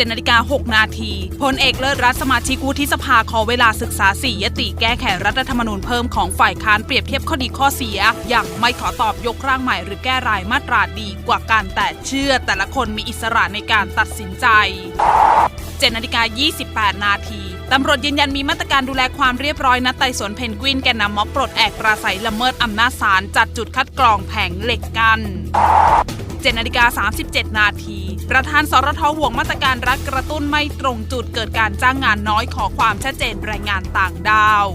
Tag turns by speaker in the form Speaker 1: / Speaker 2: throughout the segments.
Speaker 1: เจ็ดนาฬิกา6นาทีพลเอกเลิศรัฐสมาชิกวุฒิสภาขอเวลาศึกษาสี่ยติแก้ไขรัฐธรรมนูญเพิ่มของฝ่ายค้านเปรียบเทียบข้อดีข้อเสีย อย่างไม่ขอตอบยกร่างใหม่หรือแก้รายมาตราดีกว่าการแต่เชื่อ แต่ละคนมีอิสระในการตัดสินใจ7นาฬิกา28 นาทีตำรวจยืนยันมีมาตรการดูแลความเรียบร้อยณไต่สวนเพนกวินแกนนำม็อบปลดแอกปราศัยละเมิดอำนาจศาลจัดจุดคัดกรองแผงเหล็กกัน 7นาฬิกา37 นาที ประธานสรทห่วงมาตรการรัฐกระตุ้นไม่ตรงจุดเกิดการจ้างงานน้อยขอความชัดเจนแรงงานต่างดาว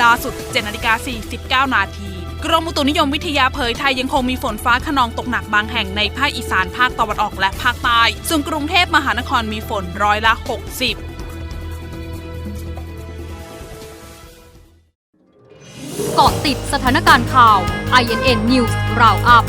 Speaker 1: ล่าสุด7นาฬิกา49 นาทีกรมอุตุนิยมวิทยาเผยไทยยังคงมีฝนฟ้าขนองตกหนักบางแห่งในภาคอีสานภาคตะวันออกและภาคใต้ ส่วนกรุงเทพมหานครมีฝนร้อยละ 60
Speaker 2: เกาะติดสถานการณ์ข่าว INN News Roundup